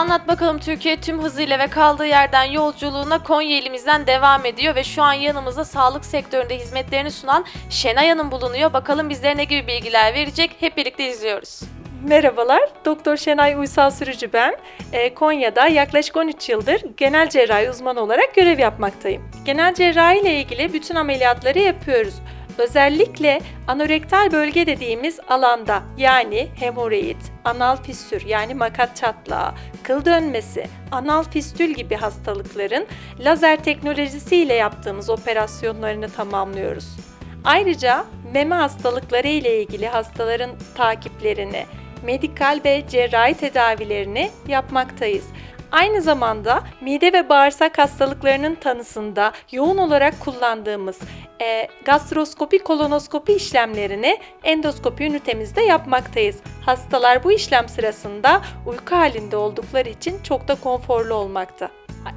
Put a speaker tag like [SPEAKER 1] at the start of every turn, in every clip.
[SPEAKER 1] Anlat bakalım Türkiye tüm hızıyla ve kaldığı yerden yolculuğuna Konya ilimizden devam ediyor ve şu an yanımızda sağlık sektöründe hizmetlerini sunan Şenay Hanım bulunuyor. Bakalım bizlere ne gibi bilgiler verecek hep birlikte izliyoruz.
[SPEAKER 2] Merhabalar, Doktor Şenay Uysal Sürücü ben. Ee, Konya'da yaklaşık 13 yıldır genel cerrahi uzmanı olarak görev yapmaktayım. Genel cerrahi ile ilgili bütün ameliyatları yapıyoruz. Özellikle anorektal bölge dediğimiz alanda yani hemoroid, anal fistür yani makat çatlağı, kıl dönmesi, anal fistül gibi hastalıkların lazer teknolojisiyle yaptığımız operasyonlarını tamamlıyoruz. Ayrıca meme hastalıkları ile ilgili hastaların takiplerini, medikal ve cerrahi tedavilerini yapmaktayız. Aynı zamanda mide ve bağırsak hastalıklarının tanısında yoğun olarak kullandığımız e, gastroskopi kolonoskopi işlemlerini endoskopi ünitemizde yapmaktayız. Hastalar bu işlem sırasında uyku halinde oldukları için çok da konforlu olmakta.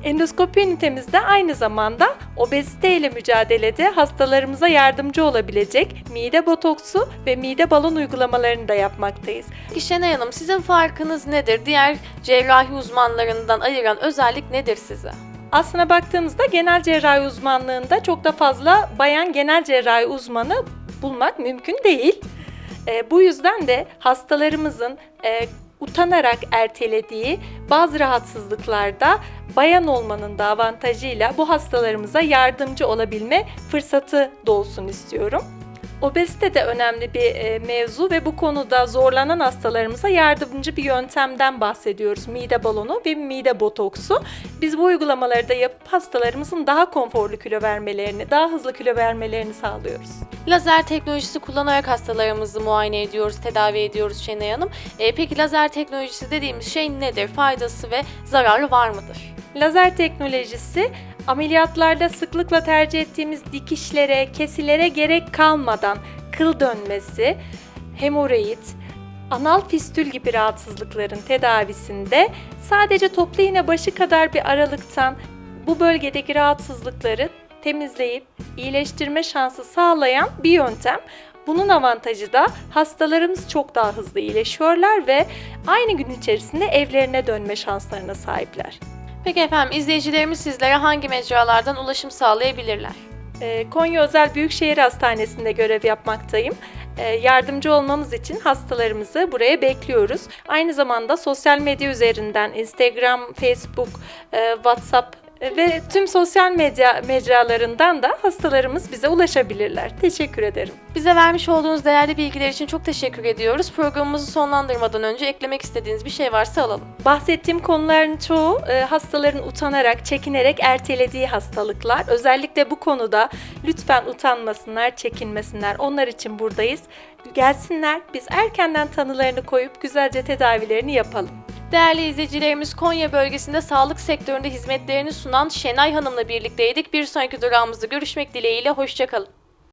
[SPEAKER 2] Endoskopi ünitemizde aynı zamanda obezite ile mücadelede hastalarımıza yardımcı olabilecek mide botoksu ve mide balon uygulamalarını da yapmaktayız.
[SPEAKER 1] Şenay Hanım sizin farkınız nedir? Diğer cerrahi uzmanlarından ayıran özellik nedir size?
[SPEAKER 2] Aslına baktığımızda genel cerrahi uzmanlığında çok da fazla bayan genel cerrahi uzmanı bulmak mümkün değil. E, bu yüzden de hastalarımızın e, utanarak ertelediği bazı rahatsızlıklarda bayan olmanın da avantajıyla bu hastalarımıza yardımcı olabilme fırsatı doğsun istiyorum. Obezite de önemli bir e, mevzu ve bu konuda zorlanan hastalarımıza yardımcı bir yöntemden bahsediyoruz. Mide balonu ve mide botoksu. Biz bu uygulamaları da yapıp hastalarımızın daha konforlu kilo vermelerini, daha hızlı kilo vermelerini sağlıyoruz.
[SPEAKER 1] Lazer teknolojisi kullanarak hastalarımızı muayene ediyoruz, tedavi ediyoruz Şenay Hanım. E, peki lazer teknolojisi dediğimiz şey nedir? Faydası ve zararı var mıdır?
[SPEAKER 2] Lazer teknolojisi ameliyatlarda sıklıkla tercih ettiğimiz dikişlere, kesilere gerek kalmadan kıl dönmesi, hemoroid, anal fistül gibi rahatsızlıkların tedavisinde sadece toplu iğne başı kadar bir aralıktan bu bölgedeki rahatsızlıkları temizleyip iyileştirme şansı sağlayan bir yöntem. Bunun avantajı da hastalarımız çok daha hızlı iyileşiyorlar ve aynı gün içerisinde evlerine dönme şanslarına sahipler.
[SPEAKER 1] Peki efendim izleyicilerimiz sizlere hangi mecralardan ulaşım sağlayabilirler?
[SPEAKER 2] Ee, Konya Özel Büyükşehir Hastanesi'nde görev yapmaktayım. Ee, Yardımcı olmamız için hastalarımızı buraya bekliyoruz. Aynı zamanda sosyal medya üzerinden Instagram, Facebook, e, WhatsApp ve tüm sosyal medya mecralarından da hastalarımız bize ulaşabilirler. Teşekkür ederim.
[SPEAKER 1] Bize vermiş olduğunuz değerli bilgiler için çok teşekkür ediyoruz. Programımızı sonlandırmadan önce eklemek istediğiniz bir şey varsa alalım.
[SPEAKER 2] Bahsettiğim konuların çoğu e, hastaların utanarak, çekinerek ertelediği hastalıklar. Özellikle bu konuda lütfen utanmasınlar, çekinmesinler. Onlar için buradayız. Gelsinler, biz erkenden tanılarını koyup güzelce tedavilerini yapalım.
[SPEAKER 1] Değerli izleyicilerimiz Konya bölgesinde sağlık sektöründe hizmetlerini sunan Şenay Hanım'la birlikteydik. Bir sonraki durağımızda görüşmek dileğiyle. Hoşçakalın.